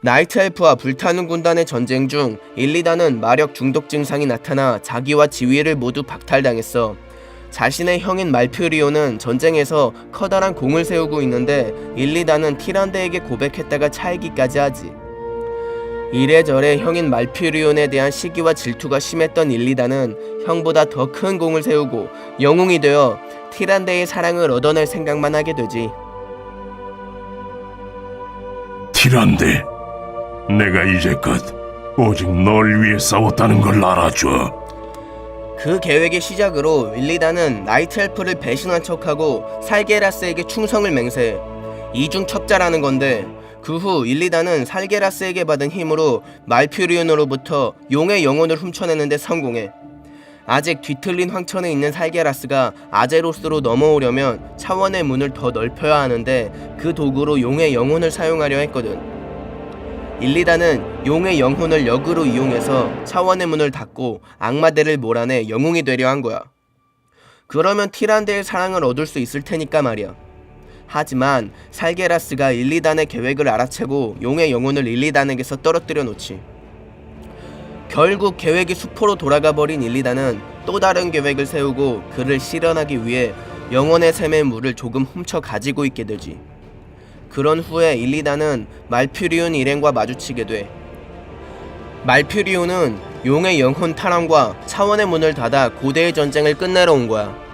나이트 엘프와 불타는 군단의 전쟁 중 일리다는 마력 중독 증상이 나타나 자기와 지위를 모두 박탈당했어. 자신의 형인 말퓨리오는 전쟁에서 커다란 공을 세우고 있는데 일리다는 티란데에게 고백했다가 차이기까지 하지. 이래저래 형인 말퓨리온에 대한 시기와 질투가 심했던 일리다는 형보다 더 큰 공을 세우고 영웅이 되어 티란데의 사랑을 얻어낼 생각만 하게 되지. 티란데, 내가 이제껏 오직 널 위해 싸웠다는 걸 알아줘. 그 계획의 시작으로 일리다는 나이트 엘프를 배신한 척하고 살게라스에게 충성을 맹세해 이중 첩자라는 건데 그후 일리다는 살게라스에게 받은 힘으로 말퓨리온으로부터 용의 영혼을 훔쳐내는데 성공해. 아직 뒤틀린 황천에 있는 살게라스가 아제로스로 넘어오려면 차원의 문을 더 넓혀야 하는데 그 도구로 용의 영혼을 사용하려 했거든 일리다는 용의 영혼을 역으로 이용해서 차원의 문을 닫고 악마들을 몰아내 영웅이 되려 한 거야. 그러면 티란데의 사랑을 얻을 수 있을 테니까 말이야. 하지만 살게라스가 일리단의 계획을 알아채고 용의 영혼을 일리단에게서 떨어뜨려 놓지. 결국 계획이 수포로 돌아가 버린 일리단은 또 다른 계획을 세우고 그를 실현하기 위해 영혼의 샘의 물을 조금 훔쳐 가지고 있게 되지. 그런 후에 일리다는 말퓨리온 일행과 마주치게 돼. 말퓨리온은 용의 영혼 탈환과 차원의 문을 닫아 고대의 전쟁을 끝내러 온 거야.